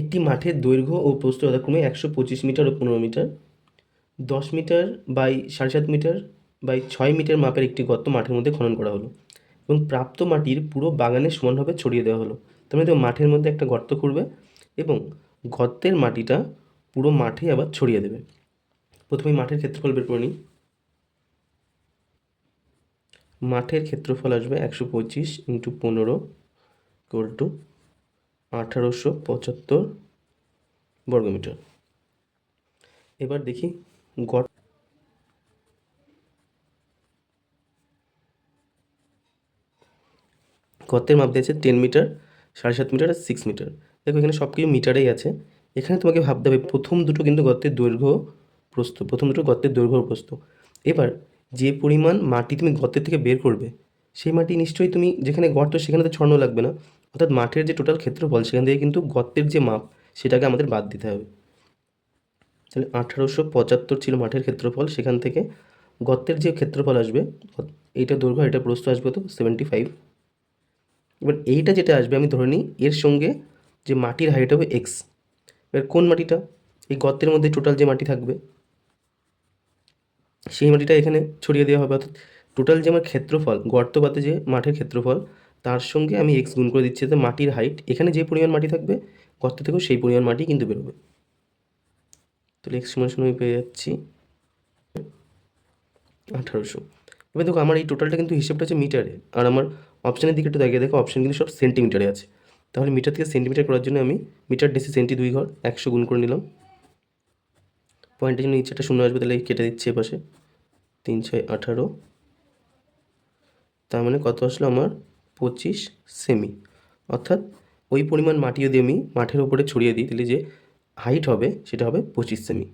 একটি মাঠের দৈর্ঘ্য ও প্রস্থ যথাক্রমে একশো পঁচিশ মিটার ও পনেরো মিটার, দশ মিটার বাই সাড়ে সাত মিটার বাই ছয় মিটার মাপের একটি গর্ত মাঠের মধ্যে খনন করা হলো এবং প্রাপ্ত মাটির পুরো বাগানে সমানভাবে ছড়িয়ে দেওয়া হলো। তার মানে মাঠের মধ্যে একটা গর্ত করবে এবং গর্তের মাটিটা পুরো মাঠে আবার ছড়িয়ে দেবে। প্রথমে মাঠের ক্ষেত্রফল বের করে নিই। মাঠের ক্ষেত্রফল আসবে একশো পঁচিশ ইন্টু পনেরো ইকুয়াল আঠারোশো পঁচাত্তর বর্গমিটার। এবার দেখি গড় গর্তের মাপ দিয়েছে টেন মিটার, সাড়ে সাত মিটার আর সিক্স মিটার। দেখো এখানে সব কিছু মিটারেই আছে। এখানে তোমাকে ভাবতে হবে, প্রথম দুটো কিন্তু গর্তের দৈর্ঘ্য প্রস্থ, প্রথম দুটো গর্তের দৈর্ঘ্য ও প্রস্থ। এবার যে পরিমাণ মাটি তুমি গর্তের থেকে বের করবে, সেই মাটি নিশ্চয়ই তুমি যেখানে গর্ত সেখানে তো ছড়ানো লাগবে না। অর্থাৎ মাঠের যে টোটাল ক্ষেত্রফল, সেখান থেকে কিন্তু গর্তের যে মাপ, সেটাকে আমাদের বাদ দিতে হবে। তাহলে আঠারোশো পঁচাত্তর ছিল মাঠের ক্ষেত্রফল, সেখান থেকে গর্তের যে ক্ষেত্রফল আসবে, এইটা দৈর্ঘ্য, এটা প্রস্থ আসবে তো সেভেন্টি ফাইভ এবার এইটা যেটা আসবে, আমি ধরে নিই, এর সঙ্গে যে মাটির হাইট হবে এক্স এবার কোন মাটিটা? এই গর্তের মধ্যে টোটাল যে মাটি থাকবে, সেই মাটিটা এখানে ছড়িয়ে দেওয়া হবে। অর্থাৎ টোটাল যে আমার ক্ষেত্রফল, গর্তপাতে যে মাঠের ক্ষেত্রফল তার সঙ্গে আমি এক্স গুণ করে দিচ্ছি যাতে মাটির হাইট এখানে যে পরিমাণ মাটি থাকবে, গর্ত থেকেও সেই পরিমাণ মাটি কিন্তু বেরোবে। তাহলে এক্স সমান আমি পেয়ে যাচ্ছি আঠারোশো। এবার দেখো, আমার এই টোটালটা কিন্তু হিসেবটা হচ্ছে মিটারে আর আমার অপশানের দিকে একটু দেখে দেখো অপশান কিন্তু সব সেন্টিমিটারে আছে। তাহলে মিটার থেকে সেন্টিমিটার করার জন্য আমি মিটার ডেসি সেন্টি দুই ঘর, একশো গুণ করে নিলাম। পয়েন্টের জন্য ইচ্ছাটা শূন্য আসবে, তাহলে কেটে দিচ্ছি এপাশে। তিন, ছয়, আঠারো। তার মানে কত আসলো আমার? পঁচিশ সেমি অর্থাৎ ওই পরিমাণ মাটি যদি আমি মাঠের উপরে ছড়িয়ে দিই, তাহলে যে হাইট হবে সেটা হবে পঁচিশ সেমি